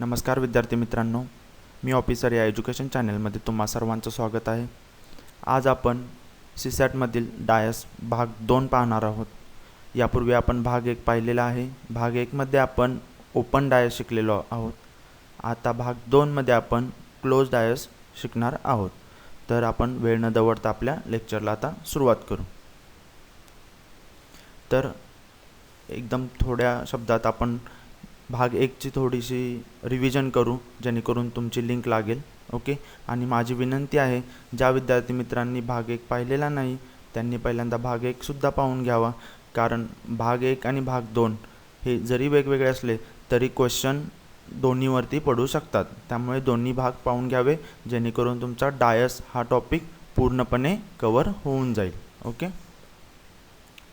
नमस्कार विद्यार्थी मित्रांनो मी ऑफिसर या एज्युकेशन चॅनलमध्ये तुम्हा सर्वांचं स्वागत आहे. आज आपण सीसॅटमधील डायस भाग दोन पाहणार आहोत. यापूर्वी आपण भाग एक पाहिलेला आहे. भाग एकमध्ये आपण ओपन डायस शिकलेलो आहोत. आता भाग दोनमध्ये आपण क्लोज डायस शिकणार आहोत. तर आपण वेळ न दवडता आपल्या लेक्चरला आता सुरुवात करू. तर एकदम थोड्या शब्दात आपण भाग एकची थोडीशी रिव्हिजन करू जेणेकरून तुमची लिंक लागेल ओके आणि माझी विनंती आहे ज्या विद्यार्थी मित्रांनी भाग एक पाहिलेला नाही त्यांनी पहिल्यांदा भाग एकसुद्धा पाहून घ्यावा. कारण भाग एक आणि भाग दोन हे जरी वेगवेगळे असले तरी क्वेश्चन दोन्हीवरती पडू शकतात. त्यामुळे दोन्ही भाग पाहून घ्यावे जेणेकरून तुमचा डायस हा टॉपिक पूर्णपणे कवर होऊन जाईल ओके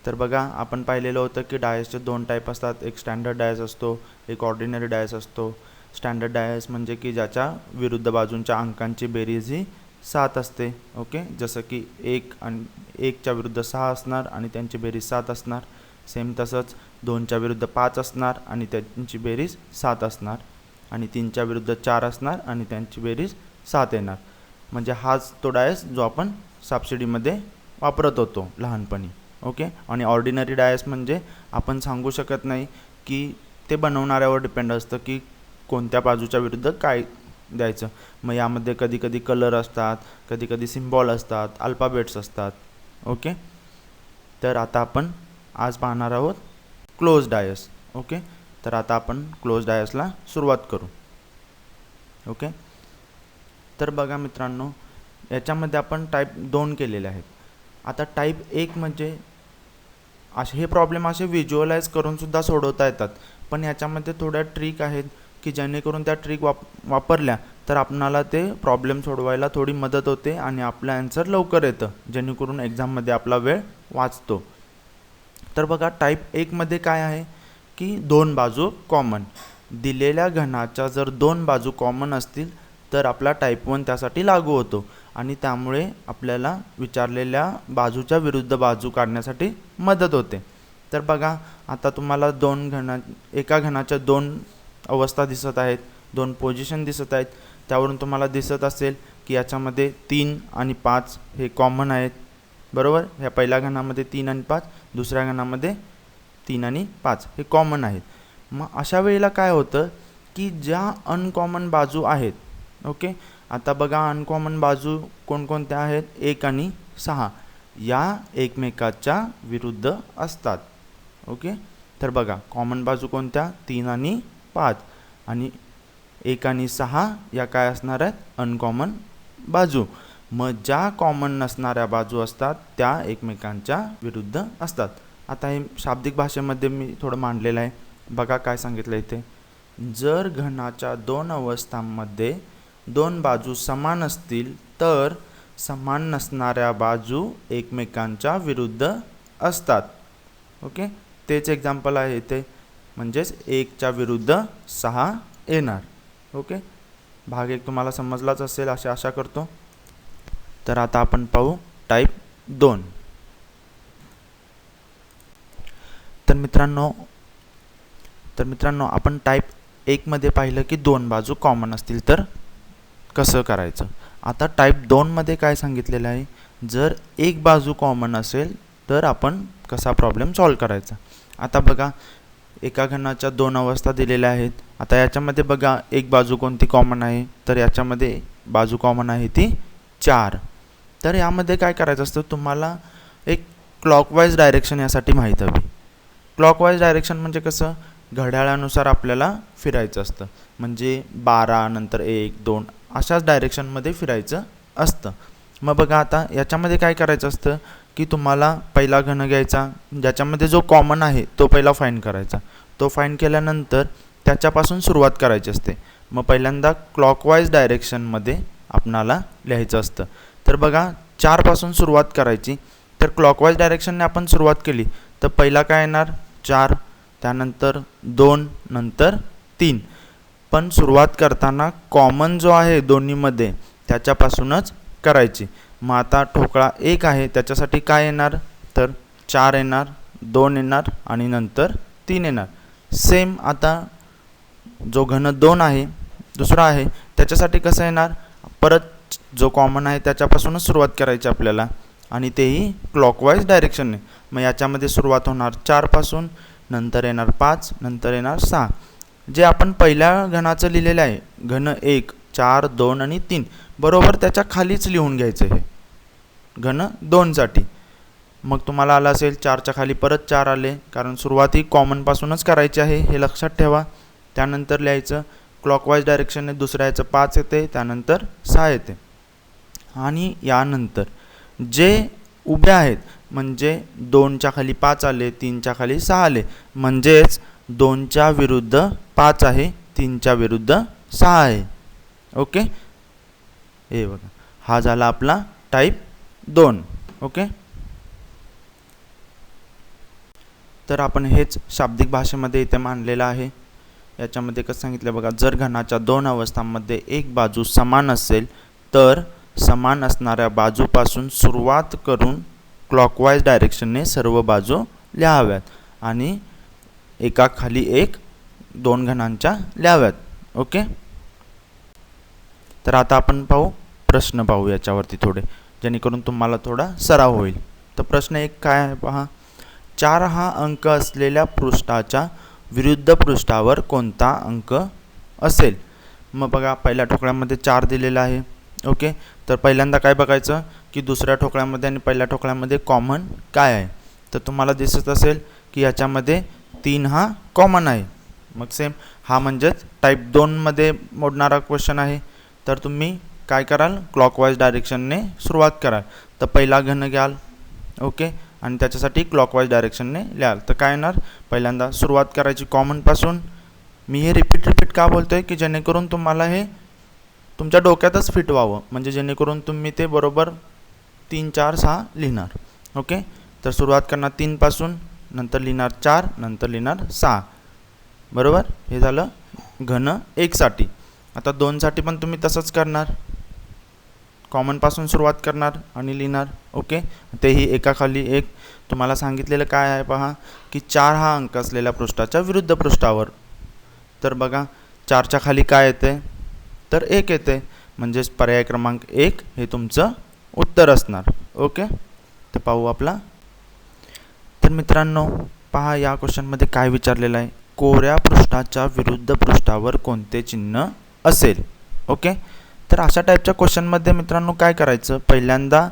तर बघा आपण पाहिलेलं होतं की डायसचे दोन टाईप असतात. एक स्टँडर्ड डायस असतो एक ऑर्डिनरी डायस असतो. स्टँडर्ड डायस म्हणजे की ज्याच्या विरुद्ध बाजूंच्या अंकांची बेरीज ही सात असते ओके जसं की एक आणि एकच्या विरुद्ध सहा असणार आणि त्यांची बेरीज सात असणार. सेम तसंच दोनच्या विरुद्ध पाच असणार आणि त्यांची बेरीज सात असणार. आणि तीनच्या विरुद्ध चार असणार आणि त्यांची बेरीज सात येणार. म्हणजे हाच तो डायस जो आपण सबसिडीमध्ये वापरत होतो लहानपणी. ओके? आणि ऑर्डिनरी डायस म्हणजे आपण सांगू शकत नाही की ते बनवणाऱ्यावर डिपेंड असतं की कोणत्या बाजूच्या विरुद्ध काय द्यायचं. मग यामध्ये कधी कधी कलर असतात कधी कधी सिम्बॉल असतात अल्फाबेट्स असतात. ओके? तर आता आपण आज पाहणार आहोत क्लोज डायस ओके? तर आता आपण क्लोज डायसला सुरुवात करू. ओके? तर बघा मित्रांनो याच्यामध्ये आपण टाईप दोन केलेले आहेत. आता टाईप एक म्हणजे असे हे प्रॉब्लेम असे व्हिज्युअलाइज करूनसुद्धा सोडवता येतात. पण याच्यामध्ये थोड्या ट्रिक आहेत की जेणेकरून त्या ट्रिक वाप वापरल्या तर आपणाला ते प्रॉब्लेम सोडवायला थोडी मदत होते आणि आपलं ॲन्सर लवकर येतं जेणेकरून एक्झाममध्ये आपला वेळ वाचतो. तर बघा टाईप एकमध्ये काय आहे की दोन बाजू कॉमन दिलेल्या घनाच्या जर दोन बाजू कॉमन असतील तर आपला टाईप वन त्यासाठी लागू होतो. आणि त्यामुळे आपल्याला विचारलेल्या बाजूच्या विरुद्ध बाजू काढण्यासाठी मदत होते. तर बघा आता तुम्हाला दोन घना एका घनाच्या दोन अवस्था दिसत आहेत दोन पोझिशन दिसत आहेत. त्यावरून तुम्हाला दिसत असेल की याच्यामध्ये तीन आणि पाच हे कॉमन आहेत. बरोबर? ह्या पहिल्या घनामध्ये तीन आणि पाच दुसऱ्या घनामध्ये तीन आणि पाच हे कॉमन आहेत. मग अशा वेळेला काय होतं की ज्या अनकॉमन बाजू आहेत ओके? आता बघा अनकॉमन बाजू कोणकोणत्या आहेत? एक आणि सहा. या एकमेकाच्या विरुद्ध असतात. ओके? तर बघा कॉमन बाजू कोणत्या? तीन आणि पाच. आणि एक आणि सहा या काय असणार आहेत? अनकॉमन बाजू. मग ज्या कॉमन नसणाऱ्या बाजू असतात त्या एकमेकांच्या विरुद्ध असतात. आता हे शाब्दिक भाषेमध्ये मी थोडं मांडलेलं आहे. बघा काय सांगितलं इथे. जर घनाच्या दोन अवस्थांमध्ये दोन बाजू समान असतील तर समान नसणाऱ्या बाजू एकमेकांच्या विरुद्ध असतात. ओके? तेच एक्झाम्पल आहे ते म्हणजेच एकच्या विरुद्ध सहा येणार. ओके? भाग एक तुम्हाला समजलाच असेल अशी आशा करतो. तर आता आपण पाहू टाईप दोन. तर मित्रांनो तर मित्रांनो आपण टाईप एकमध्ये पाहिलं की दोन बाजू कॉमन असतील तर? कसं करायचं? आता टाईप दोनमध्ये काय सांगितलेलं आहे? जर एक बाजू कॉमन असेल तर आपण कसा प्रॉब्लेम सॉल्व करायचा? आता बघा एका घनाच्या दोन अवस्था दिलेल्या आहेत. आता याच्यामध्ये बघा एक बाजू कोणती कॉमन आहे? तर याच्यामध्ये बाजू कॉमन आहे ती चार. तर यामध्ये काय करायचं असतं? तुम्हाला एक क्लॉकवाईज डायरेक्शन यासाठी माहीत हवी. क्लॉकवाईज डायरेक्शन म्हणजे कसं? घड्याळानुसार आपल्याला फिरायचं असतं. म्हणजे बारा नंतर एक दोन अशाच डायरेक्शनमध्ये फिरायचं असतं. मग बघा आता याच्यामध्ये काय करायचं असतं? की तुम्हाला पहिला घन घ्यायचा ज्याच्यामध्ये जो कॉमन आहे तो पहिला फाईन करायचा. तो फाईन केल्यानंतर त्याच्यापासून सुरुवात करायची असते. मग पहिल्यांदा क्लॉकवाईज डायरेक्शनमध्ये आपणाला लिहायचं असतं. तर बघा चारपासून सुरुवात करायची. तर क्लॉकवाईज डायरेक्शनने आपण सुरुवात केली तर पहिला काय येणार? चार त्यानंतर दोन नंतर तीन. पण सुरुवात करताना कॉमन जो आहे दोन्हीमध्ये त्याच्यापासूनच करायची. मग आता ठोकळा एक आहे त्याच्यासाठी काय येणार? तर चार येणार दोन येणार आणि नंतर तीन येणार. सेम आता जो घन दोन आहे दुसरा आहे त्याच्यासाठी कसं येणार? परत जो कॉमन आहे त्याच्यापासूनच सुरुवात करायची आपल्याला. आणि तेही क्लॉकवाईज डायरेक्शनने मग याच्यामध्ये सुरुवात होणार चारपासून नंतर येणार पाच नंतर येणार सहा. जे आपण पहिल्या घनाचं लिहिलेलं आहे घन एक चार दोन आणि तीन बरोबर त्याच्या खालीच लिहून घ्यायचं हे घन दोनसाठी. मग तुम्हाला आलं असेल चारच्या खाली परत चार आले कारण सुरुवात ही कॉमनपासूनच करायची आहे हे लक्षात ठेवा. त्यानंतर लिहायचं क्लॉकवाईज डायरेक्शनने दुसऱ्या याचं पाच येते त्यानंतर सहा येते. आणि यानंतर जे उभे आहेत म्हणजे दोनच्या खाली पाच आले तीनच्या खाली सहा आले म्हणजेच दोनच्या विरुद्ध पाच आहे तीनच्या विरुद्ध सहा आहे. ओके? हे बघा. हा झाला आपला टाईप दोन. ओके? तर आपण हेच शाब्दिक भाषेमध्ये इथे मांडलेलं आहे. याच्यामध्ये कसं सांगितलं बघा जर घनाच्या दोन अवस्थांमध्ये एक बाजू समान असेल तर समान असणाऱ्या बाजूपासून सुरुवात करून क्लॉकवाईज डायरेक्शनने सर्व बाजू लिहाव्यात. आणि एका खाली एक दोन घनांच्या लिहाव्यात ओके? तर आता आपण पाहू प्रश्न पाहू याच्यावरती थोडे. जेणेकरून तुम्हाला थोडा सराव होईल. तर प्रश्न एक काय आहे पहा? चार हा अंक असलेल्या पृष्ठाच्या विरुद्ध पृष्ठावर कोणता अंक असेल? मग बघा पहिल्या ठोकळ्यामध्ये चार दिलेला आहे. ओके? तर पहिल्यांदा काय बघायचं? की दुसऱ्या ठोकळ्यामध्ये आणि पहिल्या ठोकळ्यामध्ये कॉमन काय आहे? तर तुम्हाला दिसत असेल की याच्यामध्ये तीन हा कॉमन आहे. मग सेम हा म्हणजेच टाईप दोनमध्ये मोडणारा क्वेश्चन आहे. तर तुम्ही काय कराल? क्लॉकवाईज डायरेक्शनने सुरुवात कराल. तर पहिला घन घ्याल. ओके आणि त्याच्यासाठी क्लॉकवाईज डायरेक्शनने लिहाल. तर काय येणार? पहिल्यांदा सुरुवात करायची कॉमनपासून मी हे रिपीट रिपीट का बोलतो आहे की जेणेकरून तुम्हाला हे तुमच्या डोक्यातच फिट व्हावं. म्हणजे जेणेकरून तुम्ही ते बरोबर तीन चार सहा लिहिणार. ओके तर सुरुवात करणार तीनपासून नंतर लिहिणार चार नंतर लिहिणार सहा. बरोबर? हे झालं घन एकसाठी आता दोनसाठी पण तुम्ही तसंच करणार. कॉमनपासून सुरुवात करणार आणि लिहिणार. ओके तेही एकाखाली एक. तुम्हाला सांगितलेलं काय आहे पहा की चार हा अंक असलेल्या पृष्ठाच्या विरुद्ध पृष्ठावर. तर बघा चारच्या खाली काय येते? तर एक येते. म्हणजेच पर्याय क्रमांक एक हे तुमचं उत्तर असणार. ओके तर पाहू आपला तर मित्रांनो पहा या क्वेश्चनमध्ये काय विचारलेलं आहे. कोऱ्या पृष्ठाच्या विरुद्ध पृष्ठावर कोणते चिन्ह असेल? ओके तर अशा टाईपच्या क्वेश्चनमध्ये मित्रांनो काय करायचं? पहिल्यांदा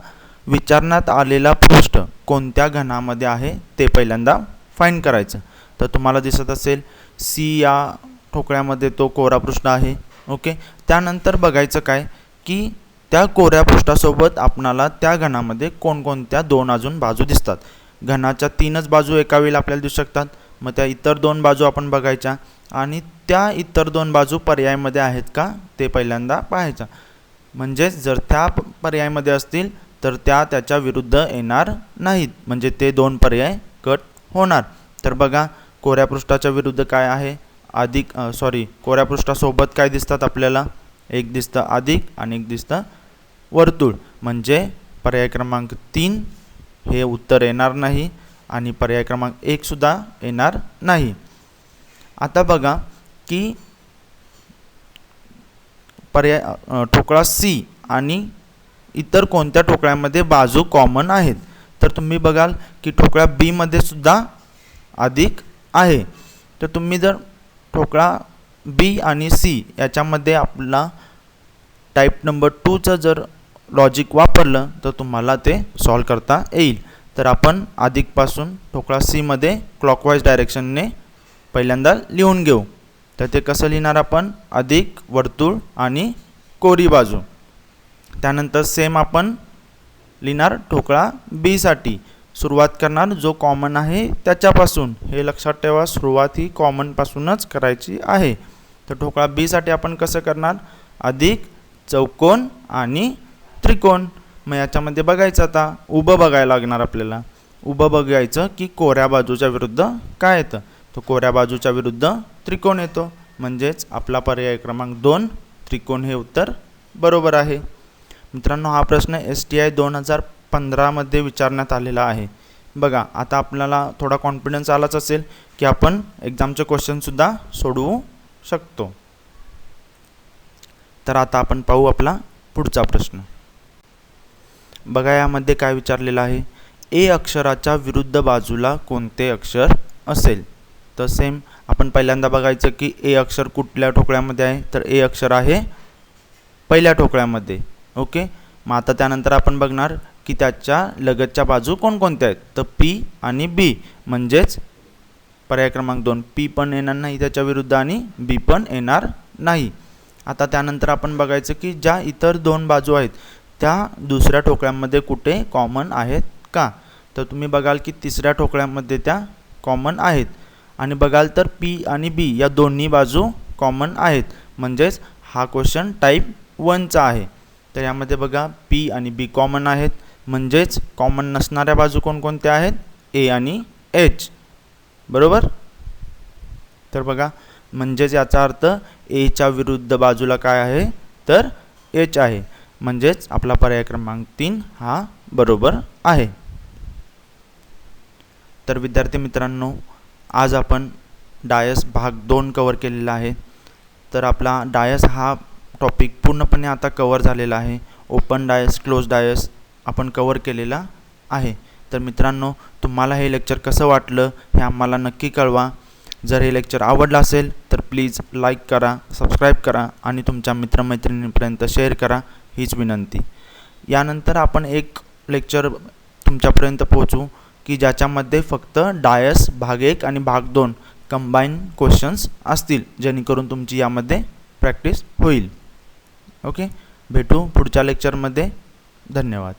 विचारण्यात आलेला पृष्ठ कोणत्या घनामध्ये आहे ते पहिल्यांदा फाईंड करायचं. तर तुम्हाला दिसत असेल सी या ठोकळ्यामध्ये तो कोरा पृष्ठ आहे. ओके त्यानंतर बघायचं काय? की त्या कोऱ्या पृष्ठासोबत आपणाला त्या घनामध्ये कोणकोणत्या दोन अजून बाजू दिसतात. घनाच्या तीनच बाजू एका वेळेला आपल्याला दिसू शकतात. मग त्या इतर दोन बाजू आपण बघायच्या. आणि त्या इतर दोन बाजू पर्यायामध्ये आहेत का? ते पहिल्यांदा पाहायचा. म्हणजेच जर त्या पर्यायामध्ये असतील तर त्या त्याच्या विरुद्ध येणार नाहीत. म्हणजे ते दोन पर्याय कट होणार. तर बघा कोऱ्या पृष्ठाच्या विरुद्ध काय आहे? अधिक सॉरी कोऱ्या पृष्ठासोबत काय दिसतात आपल्याला? एक दिसतं अधिक आणि एक दिसतं वर्तुळ. म्हणजे पर्याय क्रमांक तीन हे उत्तर येणार नाही आणि पर्याय क्रमांक एकसुद्धा येणार नाही. आता बघा की पर्याय ठोकळा सी आणि इतर कोणत्या ठोकळ्यामध्ये बाजू कॉमन आहेत? तर तुम्ही बघाल की ठोकळा बीमध्ये सुद्धा अधिक आहे. तर तुम्ही जर ठोकळा बी आणि सी याच्यामध्ये आपला टाईप नंबर टूचं जर लॉजिक वापरलं तर तुम्हाला ते सॉल्व करता येईल. तर आपण अधिकपासून ठोकळा सीमध्ये क्लॉकवाईज डायरेक्शनने पहिल्यांदा लिहून घेऊ. तर ते कसं लिहिणार आपण? अधिक वर्तुळ आणि कोरी बाजू. त्यानंतर सेम आपण लिहिणार ठोकळा बीसाठी सुरुवात करणार जो कॉमन आहे त्याच्यापासून. हे लक्षात ठेवा सुरुवात ही कॉमनपासूनच करायची आहे. तर ठोकळा बीसाठी आपण कसं करणार? अधिक चौकोन आणि त्रिकोण. मग याच्यामध्ये बघायचं आता. उभं बघायला लागणार आपल्याला. उभं बघायचं की कोऱ्या बाजूच्या विरुद्ध काय येतं? तो कोऱ्या बाजूच्या विरुद्ध त्रिकोण येतो. म्हणजेच आपला पर्याय क्रमांक दोन त्रिकोण हे उत्तर बरोबर आहे. मित्रांनो हा प्रश्न एस टी आय दोन हजार पंधरामध्ये विचारण्यात आलेला आहे. बघा आता आपल्याला थोडा कॉन्फिडन्स आलाच असेल की आपण एक्झामचे क्वेश्चनसुद्धा सोडवू शकतो. तर आता आपण पाहू आपला पुढचा प्रश्न. बघा यामध्ये काय विचारलेलं आहे? ए अक्षराच्या विरुद्ध बाजूला कोणते अक्षर असेल? तर सेम आपण पहिल्यांदा बघायचं की ए अक्षर कुठल्या ठोकळ्यामध्ये आहे? तर ए अक्षर आहे पहिल्या ठोकळ्यामध्ये ओके? मग आता त्यानंतर आपण बघणार की त्याच्या लगतच्या बाजू कोणकोणत्या आहेत? तर पी आणि बी म्हणजेच पर्याय क्रमांक दोन पी पण येणार नाही त्याच्या विरुद्ध आणि बी पण येणार नाही. आता त्यानंतर आपण बघायचं की ज्या इतर दोन बाजू आहेत त्या दुसऱ्या ठोकळ्यामध्ये कुठे कॉमन आहेत का? तर तुम्ही बघाल की तिसऱ्या ठोकळ्यामध्ये त्या कॉमन आहेत. आणि बघाल तर पी आणि बी या दोन्ही बाजू कॉमन आहेत. म्हणजेच हा क्वेश्चन टाईप वनचा आहे. तर यामध्ये बघा पी आणि बी कॉमन आहेत. म्हणजेच कॉमन नसणाऱ्या बाजू कोणकोणत्या आहेत? ए आणि एच बरोबर? तर बघा म्हणजेच याचा अर्थ एच्या विरुद्ध बाजूला काय आहे? तर एच आहे. म्हणजेच आपला पर्याय क्रमांक तीन हा बरोबर आहे. तर विद्यार्थी मित्रांनो आज आपण डायस भाग दोन कवर केलेला आहे. तर आपला डायस हा टॉपिक पूर्णपणे आता कवर झालेला आहे. ओपन डायस क्लोज डायस आपण कवर केलेला आहे. तर मित्रांनो तुम्हाला हे लेक्चर कसं वाटलं हे आम्हाला नक्की कळवा. जर हे लेक्चर आवडलं असेल तर प्लीज लाईक करा सबस्क्राईब करा आणि तुमच्या मित्रमैत्रिणींपर्यंत शेअर करा. हीच विनंती. यानंतर आपण एक लेक्चर तुमच्यापर्यंत पोहोचू की ज्याच्यामध्ये फक्त डायस भाग एक आणि भाग दोन कंबाईन क्वेश्चन्स असतील जेणेकरून तुमची यामध्ये प्रॅक्टिस होईल. ओके भेटू पुढच्या लेक्चरमध्ये धन्यवाद.